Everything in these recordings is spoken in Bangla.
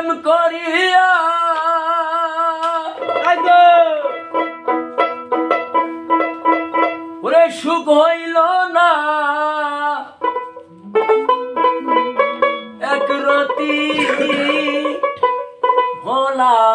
প্রেম করিয়া। ওরে সুখ হইল না। এক রতি ভোলা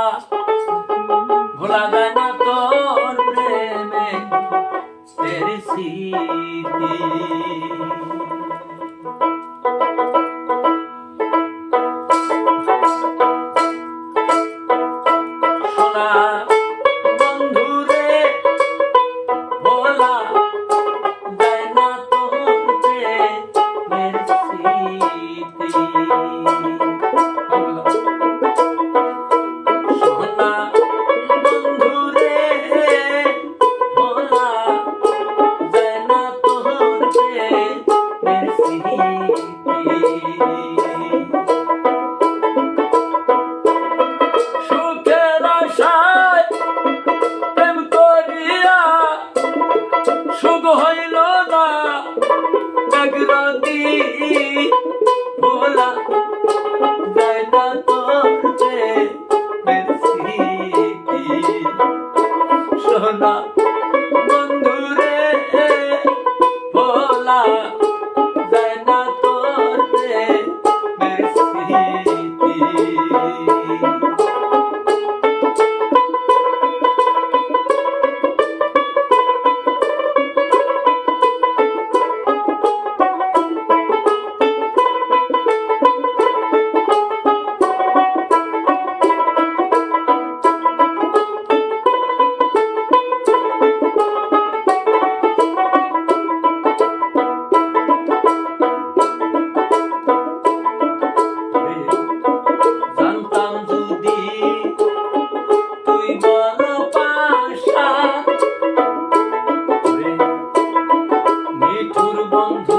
怎么 long time.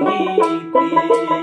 গাইতে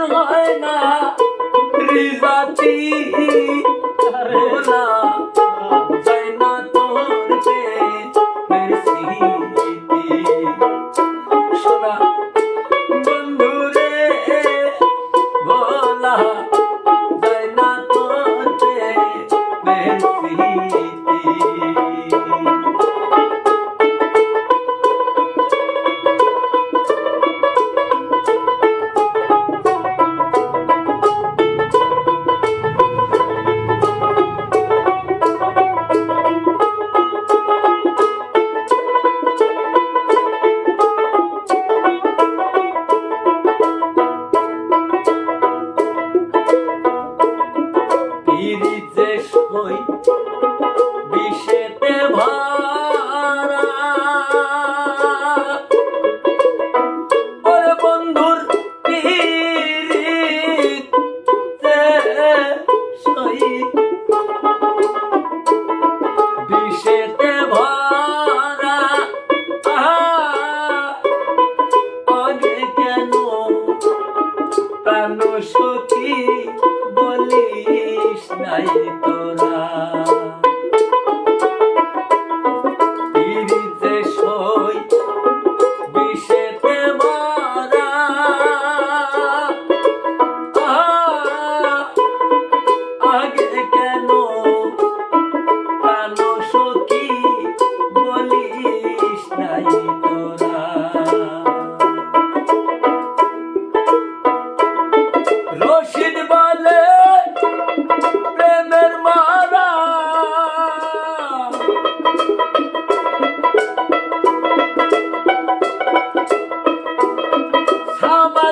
হয় না। রিজাতি না Whoa.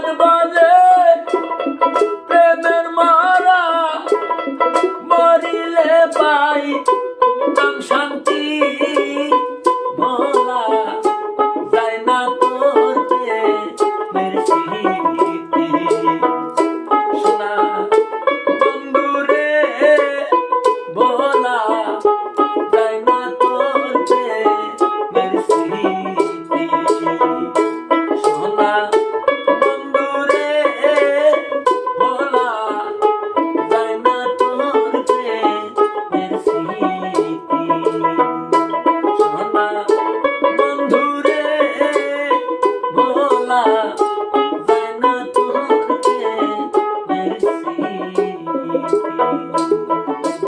the bar.